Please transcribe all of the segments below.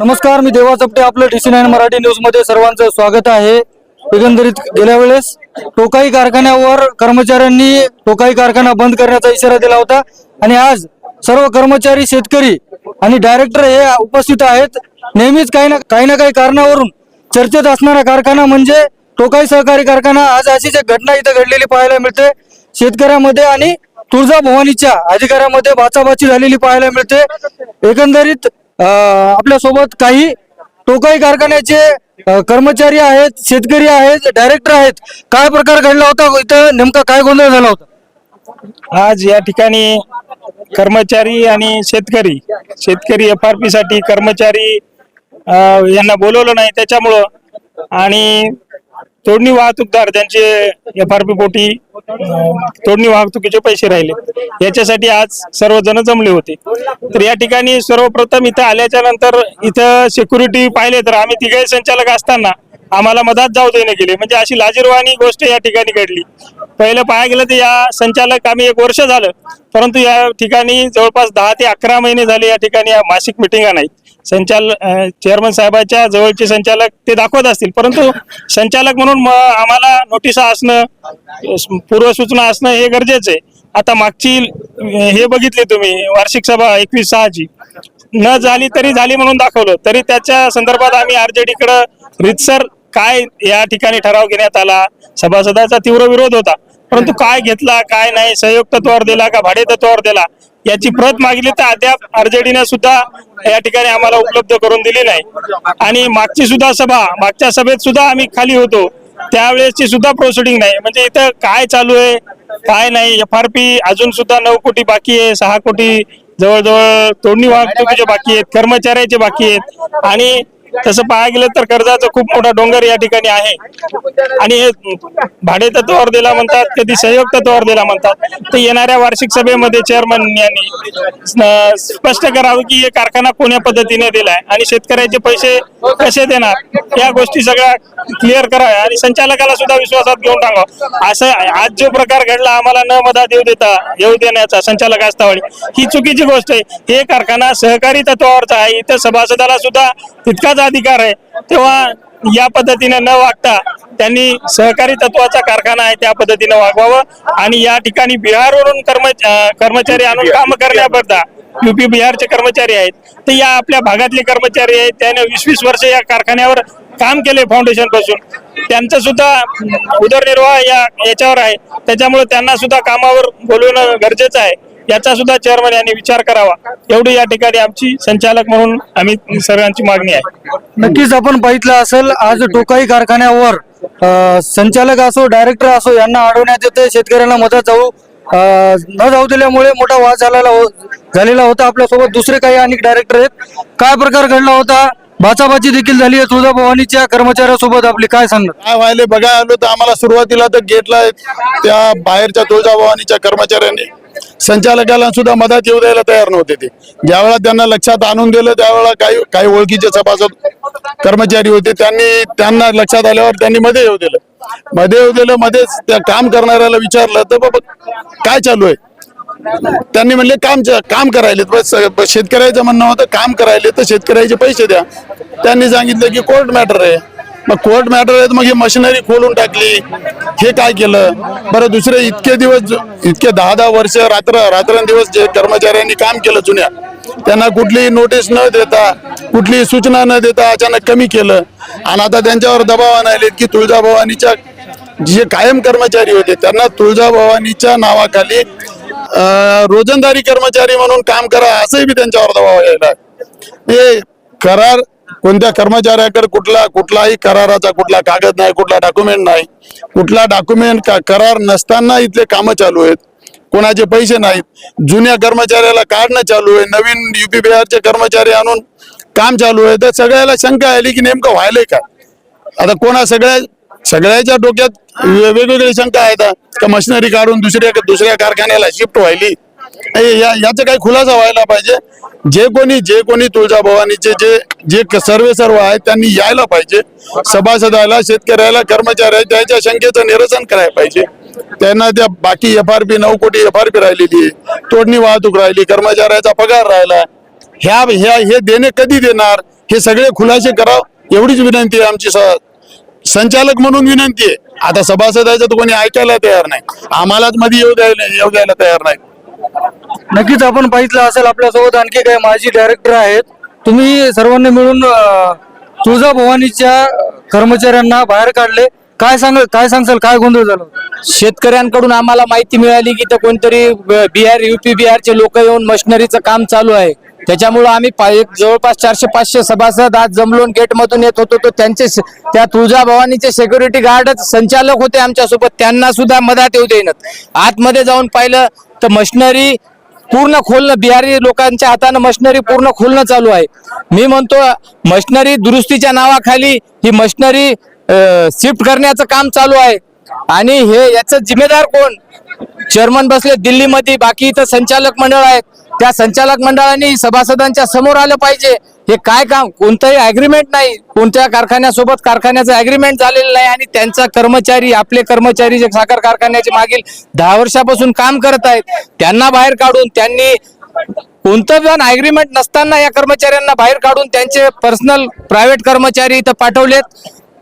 नमस्कार मी देवा चपटे आपलं डी सी नाईन मराठी न्यूजमध्ये सर्वांचं स्वागत आहे. एकंदरीत गेल्या वेळेस टोकाई कारखान्यावर कर्मचाऱ्यांनी टोकाई कारखाना बंद करण्याचा इशारा दिला होता. आणि आज सर्व कर्मचारी शेतकरी आणि डायरेक्टर हे उपस्थित आहेत. नेहमीच काही ना काही ना काही कारणावरून चर्चेत असणारा कारखाना म्हणजे टोकाई सहकारी कारखाना. आज अशीच एक घटना इथं घडलेली पाहायला मिळते. शेतकऱ्यामध्ये आणि तुळजा भवानीच्या अधिकाऱ्यामध्ये बाचाबाची झालेली पाहायला मिळते. एकंदरीत आपल्यासोबत काही टोकाई कारखान्याचे कर्मचारी आहेत शेतकरी आहेत डायरेक्टर आहेत. काय प्रकार घडला होता? इथं नेमका काय गोंधळ झाला होता? आज या ठिकाणी कर्मचारी आणि शेतकरी शेतकरी एफ आर पी साठी कर्मचारी यांना बोलवलं नाही. त्याच्यामुळं आणि तोडणी वाहतूकदार त्यांचे एफ आर पी पोटी तोडणी वाहतुकीचे पैसे राहिले. याच्यासाठी आज सर्वजण जमले होते. तर या ठिकाणी सर्वप्रथम इथं आल्याच्यानंतर इथं सिक्युरिटी पाहिले तर आम्ही तिघे संचालक असताना आम्हाला मधात जाऊ देणे गेले म्हणजे अशी लाजीरवाणी गोष्ट या ठिकाणी घडली. पहिलं पाहायला गेलं तर या संचालक आम्ही एक वर्ष झालं. परंतु या ठिकाणी जवळपास दहा ते अकरा महिने झाले या ठिकाणी या मासिक मिटिंगा नाहीत. संचालक चेअरमन साहेबाच्या जवळचे संचालक ते दाखवत असतील. परंतु संचालक म्हणून आम्हाला नोटिसा असणं पूर्वसूचना असणं हे गरजेचं आहे. आता मागची हे बघितले तुम्ही वार्षिक सभा एकवीस सहाची. न झाली तरी झाली म्हणून दाखवलं. तरी त्याच्या संदर्भात आम्ही आरजेडीकडे रितसर काय या ठिकाणी ठराव घेण्यात आला? सभासदाचा तीव्र विरोध होता. परंतु काय घेतला काय नाही सहयोग तत्वावर दिला का भाडे तत्वावर दिला? याची प्रत मागली तर अद्याप आरजेडीने सुद्धा या ठिकाणी आम्हाला उपलब्ध करून दिली नाही. आणि मागची सुद्धा सभा मागच्या सभेत सुद्धा आम्ही खाली होतो. त्यावेळेसची सुद्धा प्रोसिडिंग नाही. म्हणजे इथं काय चालू आहे काय नाही एफ आर पी अजून सुद्धा नऊ कोटी बाकी आहे सहा कोटी जवळजवळ तोडणी वाहतुकीचे बाकी आहेत कर्मचाऱ्याचे बाकी आहेत. आणि तसं पाहायला गेलं तर कर्जाचा खूप मोठा डोंगर या ठिकाणी आहे. आणि हे भाडे तत्वावर दिला म्हणतात कधी सहयोग तत्वावर दिला म्हणतात. तर येणाऱ्या वार्षिक सभेमध्ये चेअरमन यांनी स्पष्ट करावं की हे कारखाना कोण्या पद्धतीने दिलाय आणि शेतकऱ्याचे पैसे कसे देणार? या गोष्टी सगळ्या क्लिअर कराव्या आणि संचालकाला सुद्धा विश्वासात घेऊन टाकावं असं आज जो प्रकार घडला आम्हाला न मदा देऊ देता येऊ देण्याचा संचालक असतावळी ही चुकीची गोष्ट आहे. हे कारखाना सहकारी तत्वावरचा आहे. इथं सभासदाला सुद्धा तितकाच अधिकार आहे तेव्हा या पद्धतीने न वागता त्यांनी सहकारी तत्वाचा कारखाना आहे त्या पद्धतीने वागवावं आणि या ठिकाणी बिहारवरून वरून कर्मचारी आणून काम करण्याकरता युपी बिहारचे कर्मचारी आहेत. तर या आपल्या भागातले कर्मचारी आहेत त्याने वीस वीस वर्ष या कारखान्यावर काम केले फाउंडेशनपासून. त्यांचं सुद्धा उदरनिर्वाह या याच्यावर आहे. त्याच्यामुळे त्यांना सुद्धा कामावर बोलवणं गरजेचं आहे. याचा सुद्धा चेअरमन यांनी विचार करावा. एवढी या ठिकाणी आमची संचालक म्हणून आम्ही सर्वांची मागणी आहे. नक्कीच आपण बघितलं असेल आज टोकाई कारखान्यावर अ, संचालक असो डायरेक्टर असो यांना अडवण्यात येते शेतकऱ्यांना मदत जाऊ अ, न जाऊ दिल्यामुळे मोठा वाद झालेला हो- झालेला होता. आपल्यासोबत दुसरे काही अनेक डायरेक्टर आहेत. काय प्रकार घडला होता? बाचाबाची देखील झाली आहे. तुळजाभवानीच्या कर्मचाऱ्यासोबत आपली काय सांगणार? काय व्हायले बघायला आलो तर आम्हाला सुरुवातीला तर गेटला त्या बाहेरच्या तुळजाभवानीच्या कर्मचाऱ्यांनी संचालकाला सुद्धा मदत येऊ द्यायला तयार नव्हते ते. ज्यावेळेला त्यांना लक्षात आणून दिलं त्यावेळेला काही काही ओळखीचे सभासद कर्मचारी होते त्यांनी त्यांना लक्षात आल्यावर त्यांनी मध्ये येऊ दिलं. मध्ये येऊ दिलं मध्येच त्या काम करणाऱ्याला विचारलं तर बाबा काय चालू आहे? त्यांनी म्हणले काम काम करायले बस शेतकऱ्याचं म्हणणं होतं काम करायले तर शेतकऱ्याचे पैसे द्या. त्यांनी सांगितलं की कोर्ट मॅटर आहे. मग कोर्ट मॅटर आहेत मग ही मशिनरी खोलून टाकली. हे काय केलं? बरं दुसरे इतके दिवस इतके दहा दहा वर्ष रात्र रात्रंदिवस जे कर्मचाऱ्यांनी काम केलं जुन्या त्यांना कुठलीही नोटीस न देता कुठलीही सूचना न देता अचानक कमी केलं. आणि आता त्यांच्यावर दबाव आणायले की तुळजाभवानीच्या जे कायम कर्मचारी होते त्यांना तुळजाभवानीच्या नावाखाली रोजंदारी कर्मचारी म्हणून काम करा असंही बी त्यांच्यावर दबाव यायला. हे करार कोणत्या कर्मचाऱ्याकडे कुठला कुठलाही कराराचा कुठला कागद नाही कुठला डॉक्युमेंट नाही. कुठला डॉक्युमेंट का करार नसताना इथले कामं चालू आहेत. कोणाचे पैसे नाहीत. जुन्या कर्मचाऱ्याला काढणं चालू आहे. नवीन युपी बिहारचे कर्मचारी आणून काम चालू आहे. तर सगळ्याला शंका आली की नेमकं व्हायलंय का? आता कोणा सगळ्या सगळ्याच्या डोक्यात वेगवेगळी शंका आहेत. का मशिनरी काढून दुसऱ्या दुसऱ्या कारखान्याला शिफ्ट व्हायली. याचा काही खुलासा व्हायला पाहिजे. जे कोणी जे कोणी तुळजाभवानीचे जे जे सर्वे सर्व आहेत त्यांनी यायला पाहिजे. सभासदाला शेतकऱ्याला कर्मचाऱ्या त्याच्या शंकेचं निरसन करायला पाहिजे. त्यांना त्या बाकी एफ आर पी नऊ कोटी एफ आर पी राहिलेली तोडणी वाहतूक राहिली कर्मचाऱ्याचा पगार राहिला. ह्या ह्या हे देणे कधी देणार? हे सगळे खुलासे करावं एवढीच विनंती आहे आमची संचालक म्हणून विनंती आहे. आता सभासदाचं तर कोणी ऐकायला तयार नाही. आम्हालाच मध्ये येऊ द्यायला येऊ द्यायला तयार नाही. नक्कीच आपण पाहिलं असेल आपल्यासोबत आणखी काही माजी डायरेक्टर आहेत. तुम्ही सर्वांनी मिळून तुळजाभवानीच्या कर्मचाऱ्यांना बाहेर काढले. काय सांग काय सांगसाल काय गोंधळ झाला शेतकऱ्यांकडून आम्हाला माहिती मिळाली की तर कोणतरी बिहार युपी बिहारचे लोक येऊन मशिनरीचं काम चालू आहे. त्याच्यामुळं आम्ही पा- एक जवळपास चारशे पाचशे सभासद आज जमलोन गेटमधून येत होतो. तो त्यांचे त्या तुळजाभवानीचे सिक्युरिटी गार्डच संचालक होते आमच्यासोबत. त्यांना सुद्धा मदत येऊ देईनात. आतमध्ये जाऊन पाहिलं तर मशिनरी पूर्ण खोलणं बिहारी लोकांच्या हातानं मशिनरी पूर्ण खोलणं चालू आहे. मी म्हणतो मशिनरी दुरुस्तीच्या नावाखाली ही मशिनरी शिफ्ट करण्याचं काम चालू आहे. आणि हे याचं जिम्मेदार कोण? चेअरमन बसले दिल्लीमध्ये बाकी इथं संचालक मंडळ आहेत. त्या संचालक मंडळाने सभासदांच्या समोर आलं पाहिजे. हे काय काम? कोणतंही अग्रीमेंट नाही. कोणत्या कारखान्यासोबत कारखान्याचं अग्रीमेंट झालेलं नाही आणि त्यांचा कर्मचारी आपले कर्मचारी जे साखर कारखान्याचे मागील दहा वर्षापासून काम करत आहेत त्यांना बाहेर काढून त्यांनी कोणतं पण अग्रीमेंट नसताना या कर्मचाऱ्यांना बाहेर काढून त्यांचे पर्सनल प्रायव्हेट कर्मचारी इथं पाठवलेत.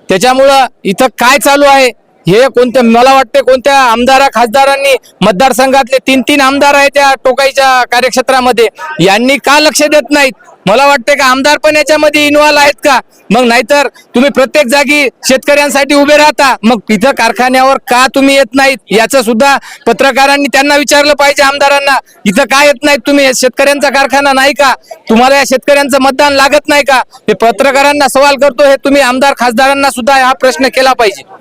त्याच्यामुळं इथं काय चालू आहे? हे कोणत्या मला वाटते कोणत्या आमदारा खासदारांनी मतदारसंघातले तीन तीन आमदार आहेत त्या टोकाईच्या कार्यक्षेत्रामध्ये. यांनी का लक्ष देत नाहीत? मला वाटते का आमदार पण याच्यामध्ये इन्व्हॉल्व आहेत का? मग नाहीतर तुम्ही प्रत्येक जागी शेतकऱ्यांसाठी उभे राहता. मग तिथं कारखान्यावर का तुम्ही येत नाहीत? याचं सुद्धा पत्रकारांनी त्यांना विचारलं पाहिजे आमदारांना. इथं का येत नाहीत तुम्ही? शेतकऱ्यांचा कारखाना नाही का? तुम्हाला या शेतकऱ्यांचं मतदान लागत नाही का? हे पत्रकारांना सवाल करतो. हे तुम्ही आमदार खासदारांना सुद्धा हा प्रश्न केला पाहिजे.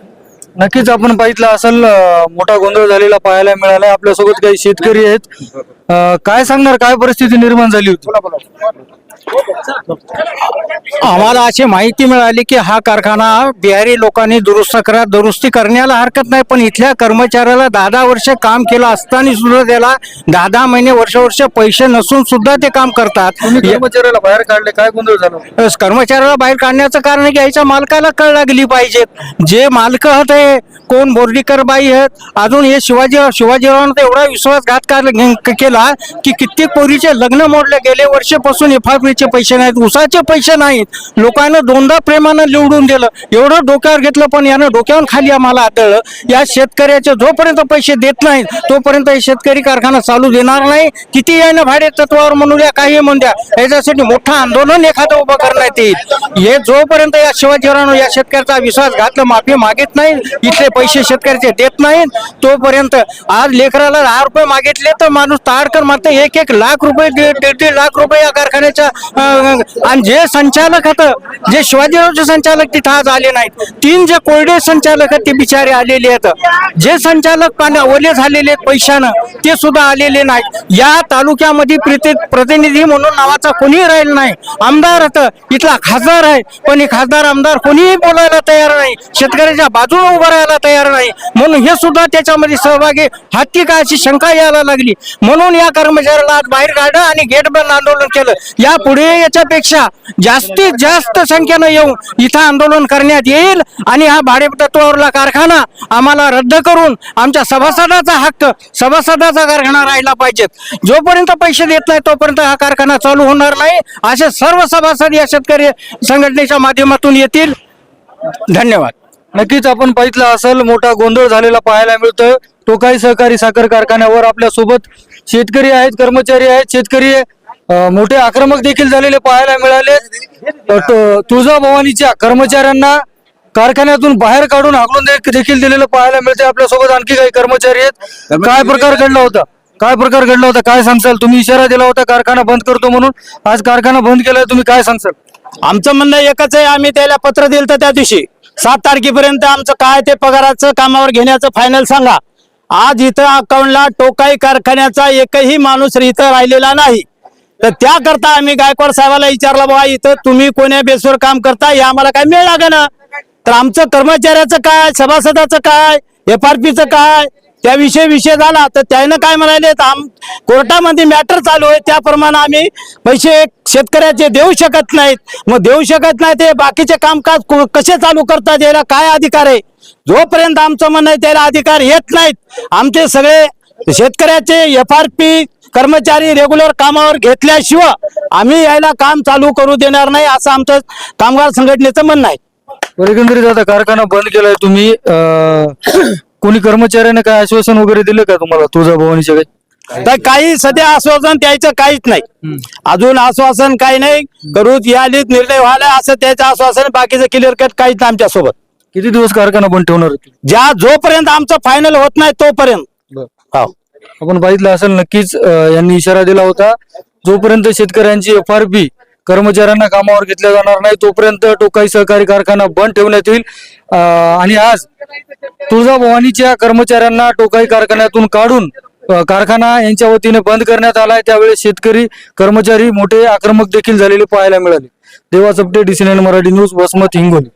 नक्कीच आपण बघितलं असेल अं, मोठा गोंधळ झालेला पाहायला मिळाला आपल्यासोबत काही शेतकरी आहेत. अं, काय सांगणार? काय परिस्थिती निर्माण झाली होती? आम्हाला अशी माहिती मिळाली की हा कारखाना बिहारी लोकांनी दुरुस्त करा दुरुस्ती करण्याला हरकत नाही पण इथल्या कर्मचाऱ्याला दहा दहा वर्ष काम केलं असताना सुद्धा त्याला दहा दहा महिने वर्ष वर्ष पैसे नसून सुद्धा ते काम करतात. कर्मचाऱ्याला बाहेर काढले काय गोंधळ झाला? कर्मचाऱ्याला बाहेर काढण्याचं कारण की याच्या मालकाला कळ लागली पाहिजे. जे मालक होते कोण बोर्डीकर बाई आहेत? अजून हे शिवाजीराव शिवाजीरावांना तर एवढा विश्वासघात केला की कित्येक पोरीचे लग्न मोडले गेले वर्षापासून एफ आर पैसे नाहीत उसाचे पैसे नाहीत. लोकांना दोनदा प्रेमानं निवडून दिलं. एवढं डोक्यावर घेतलं पण यानं डोक्यावर खाली आम्हाला आदळलं. या शेतकऱ्याचे जोपर्यंत पैसे देत नाहीत तोपर्यंत हे शेतकरी कारखाना चालू देणार नाही. किती यानं भाडे तत्वावर म्हणू द्या काही म्हणू द्या. याच्यासाठी मोठं आंदोलन एखादं उभं करण्यात येईल. हे जोपर्यंत या शिवाजीराव या शेतकऱ्याचा विश्वास घातला माफी मागित नाही इथले पैसे शेतकऱ्याचे देत नाहीत तोपर्यंत आज लेकराला दहा रुपये मागितले तर माणूस ताडकर मात्र एक एक लाख रुपये दीड दीड लाख रुपये या कारखान्याच्या आणि जे संचालक होतं जे शिवाजीरावचे संचालक तिथं आज आले नाहीत. तीन जे कोरडे संचालक आहेत ते बिचारे आलेले आहेत. जे संचालक पाण्या ओले झालेले आहेत पैशानं ते सुद्धा आलेले नाहीत. या तालुक्यामध्ये प्रति प्रतिनिधी म्हणून नावाचा कोणी राहिला नाही. आमदार होतं इथला खासदार आहे पण हे खासदार आमदार कोणीही बोलायला तयार नाही. शेतकऱ्याच्या बाजूने उभं राहायला तयार नाही. म्हणून हे सुद्धा त्याच्यामध्ये सहभागी हत्ती का अशी शंका यायला लागली. म्हणून या कर्मचाऱ्याला आज बाहेर काढलं आणि गेट बंद आंदोलन केलं. या पुढे याच्यापेक्षा जास्तीत जास्त संख्येनं येऊन इथं आंदोलन करण्यात येईल आणि हा भाडेतत्वावरला कारखाना आम्हाला रद्द करून आमच्या सभासदाचा हक्क सभासदाचा कारखाना राहिला पाहिजेत जोपर्यंत पैसे देत नाही तोपर्यंत हा कारखाना चालू होणार नाही. असे सर्व सभासद या शेतकरी संघटनेच्या माध्यमातून येतील. धन्यवाद. नक्कीच आपण पाहिलं असेल मोठा गोंधळ झालेला पाहायला मिळतोय. टोकाई सहकारी साखर कारखान्यावर आपल्यासोबत शेतकरी आहेत कर्मचारी आहेत. शेतकरी मोठे आक्रमक देखील झालेले पाहायला मिळाले. तुळजाभवानीच्या कर्मचाऱ्यांना कारखान्यातून बाहेर काढून हाकलून देखील दिलेलं पाहायला मिळते आपल्यासोबत आणखी काही कर्मचारी आहेत. काय प्रकार घडला होता? काय प्रकार घडला होता? काय सांगसाल तुम्ही इशारा दिला होता कारखाना बंद करतो म्हणून. आज कारखाना बंद केलाय तुम्ही काय सांगसाल आमचं म्हणणं एकच आहे आम्ही त्याला पत्र दिलं त्या दिवशी. सात तारखेपर्यंत आमचं काय ते पगाराचं कामावर घेण्याचं फायनल सांगा. आज इथं अकाउंटला टोकाई कारखान्याचा एकही माणूस इथं राहिलेला नाही. तर त्याकरता आम्ही गायकवाड साहेबाला विचारलं बाबा इथं तुम्ही कोण्या बेसवर काम करता? हे आम्हाला काय मिळ लागे ना? तर आमचं कर्मचाऱ्याचं काय सभासदाचं काय एफ आर पीचं काय त्याविषयी विषय झाला. तर त्यानं काय म्हणाले तर आम कोर्टामध्ये मॅटर चालू आहे. त्याप्रमाणे आम्ही पैसे शेतकऱ्याचे देऊ शकत नाहीत. मग देऊ शकत नाही ते बाकीचे कामकाज कसे चालू करतात याला काय अधिकार आहे? जोपर्यंत आमचं म्हणणं आहे त्याला अधिकार येत नाहीत. आमचे सगळे शेतकऱ्याचे एफ आर पी कर्मचारी रेग्युलर कामावर घेतल्याशिवाय आम्ही यायला काम चालू करू देणार नाही असं आमचं कामगार संघटनेचं म्हणणं आहे. बरं, एकंदरीत आता कारखाना बंद केलाय तुम्ही. अं, कोणी कर्मचाऱ्याने काय आश्वासन वगैरे दिलं का तुम्हाला तुळजाभवानीच्या काही? तर काही सध्या आश्वासन द्यायचं काहीच नाही. अजून आश्वासन काही नाही. करू यालीत निर्णय व्हायला असं त्याचं आश्वासन बाकीचं क्लिअर कट काहीच नाही आमच्यासोबत किती दिवस कारखाना बंद ठेवणार? ज्या जोपर्यंत आमचं फायनल होत नाही तोपर्यंत. हा. आपण बघितलं असेल नक्कीच अं, यांनी इशारा दिला होता जोपर्यंत शेतकऱ्यांची एफ आर पी कर्मचाऱ्यांना कामावर घेतल्या जाणार नाही तोपर्यंत टोकाई सहकारी कारखाना बंद ठेवण्यात येईल. अं, आणि आज तुळजाभवानीच्या कर्मचाऱ्यांना टोकाई कारखान्यातून काढून अं, कारखाना यांच्या वतीने बंद करण्यात आलाय त्यावेळेस शेतकरी कर्मचारी मोठे आक्रमक देखील झालेले पाहायला मिळाले. Deva Chapte DC Marathi news Vasmat Hingoli.